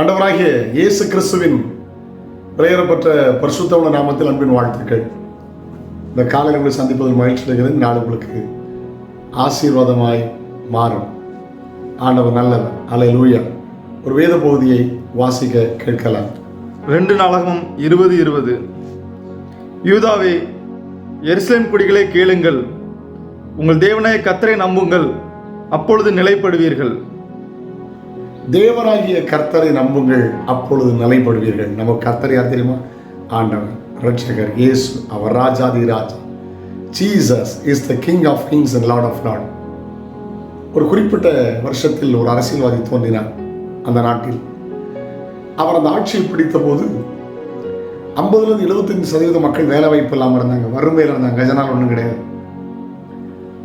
ஆண்டவராகிய இயேசு கிறிஸ்துவின் பெற்ற பரிசுத்தவன நாமத்தில் அன்பின் வாழ்த்துக்கள். இந்த காலையில் உங்களை சந்திப்பதில் மகிழ்ச்சி அடைகிறது நாள் உங்களுக்கு ஆசீர்வாதமாய் மாறும். ஆண்டவர் நல்லவர். அலை லூயா ஒரு வேத பகுதியை வாசிக்க கேட்கலாம். ரெண்டு நாளாகவும் இருபது இருபது. யூதாவே எருசலேம் குடிகளை கேளுங்கள். உங்கள் தேவனாய கத்தரை நம்புங்கள். அப்பொழுது நிலைப்படுவீர்கள். தேவராகிய கர்த்தரை நம்புங்கள் அப்பொழுது நிலைப்படுவீர்கள். நம்ம கர்த்தர் யார் தெரியுமா? ஆண்டவர் ரட்சகர் இயேசு அவர் ராஜாதி ராஜா. Jesus is the king of kings and lord of lord ஒரு குறிப்பிட்ட வருஷத்தில் ஒரு அரசியல்வாதி தோன்றினார் அந்த நாட்டில். அவர் அந்த ஆட்சியை பிடித்த போது ஐம்பதுலேருந்து எழுபத்தஞ்சு சதவீத மக்கள் வேலை வாய்ப்பு இல்லாமல் இருந்தாங்க வறுமையில் இருந்தாங்க கஜனால் ஒன்றும் கிடையாது.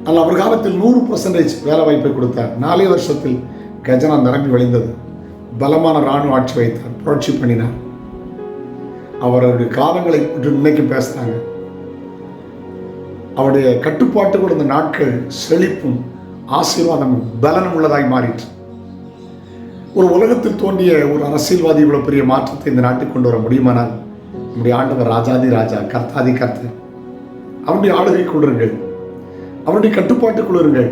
ஆனால் அவர் காலத்தில் நூறு பர்சன்டேஜ் வேலை வாய்ப்பை கொடுத்தார். நாலே வருஷத்தில் கஜனா நிரம்பி வழிந்தது. பலமான இராணுவ ஆட்சி வைத்தார். புரட்சி பண்ணினார். அவருடைய காலங்களை பற்றி இன்னைக்கு பேசுகிறாங்க அவருடைய கட்டுப்பாட்டுக்குள் இந்த நாட்கள் செழிப்பும் ஆசீர்வாதமும் பலனும் உள்ளதாய் மாறிற்று. ஒரு உலகத்தில் தோன்றிய ஒரு அரசியல்வாதி இவ்வளவு பெரிய மாற்றத்தை இந்த நாட்டுக்கு கொண்டு வர முடியுமானால் நம்முடைய ஆண்டவர் ராஜாதி ராஜா கர்த்தாதி கர்த்த அவருடைய ஆளுகை கொள்ளுங்கள் அவருடைய கட்டுப்பாட்டுக்குள் இருங்கள்.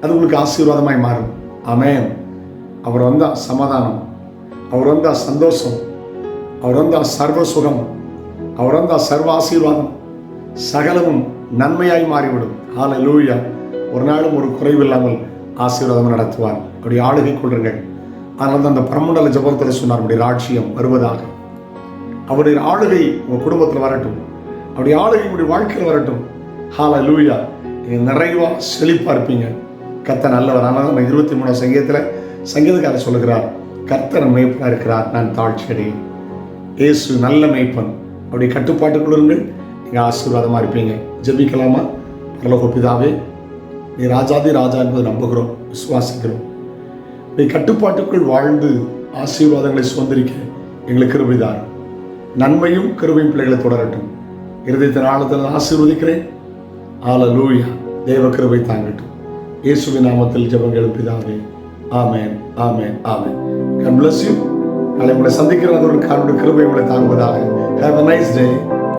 அது உங்களுக்கு ஆசீர்வாதமாய் மாறும். அமேன் அவர் வந்தால் சமாதானம். அவர் வந்தால் சந்தோஷம். அவர் வந்தால் சர்வ சுகம் அவர் வந்தால் சர்வ ஆசீர்வாதம் சகலமும் நன்மையாய் மாறிவிடும். ஹalleluya. ஒரு நாளும் ஒரு குறைவில்லாமல் ஆசீர்வாதம் நடத்துவார். அவருடைய ஆளுகை கொள்ளுங்கள். அதனால் வந்து அந்த பிரம்மண்டல ஜபத்தில் சொன்னார் அவருடைய ராட்சியம் வருவதாக. அவருடைய ஆளுகை உங்கள் குடும்பத்தில் வரட்டும். அவருடைய ஆளுகை உங்களுடைய வாழ்க்கையில் வரட்டும். ஹால லூயா நீங்கள் நிறைவாக செழிப்பாக இருப்பீங்க. கத்த நல்லவர். ஆனால் நம்ம இருபத்தி மூணாம் சங்கீதத்தில் சங்கீதக்காரர் சொல்லுகிறார் கர்த்தர் மேய்ப்பனாக இருக்கிறார்? நான் தாழ்ச்சி அடையேன் இயேசு நல்ல மேய்ப்பன். கட்டுப்பாட்டுக்குள் இருங்கள். நீங்கள் ஆசீர்வாதமாக இருப்பீங்க. ஜபிக்கலாமா? பரலோக பிதாவே நீ ராஜாதி ராஜா என்பதை நம்புகிறோம் விசுவாசிக்கிறோம். நீ கட்டுப்பாட்டுக்குள் வாழ்ந்து ஆசீர்வாதங்களை சுதந்திரிக்க எங்களுக்கு கிருபிதார் நன்மையும் கிருபையும் பிள்ளைகளை தொடரட்டும். இருதயத்தின் ஆழத்தில் ஆசீர்வதிக்கிறேன். ஆல லூயா தேவ கிருபை தாங்கட்டும். இயேசுவின் நாமத்தில் ஜெபங்கள் பிதாவே ஆமேன் ஆமேன் ஆமேன். God பிளஸ் யூ நாளை உங்களை சந்திக்கிற ஒரு காரணம் கிருபை உங்களை தாங்குவதாக. Have a nice day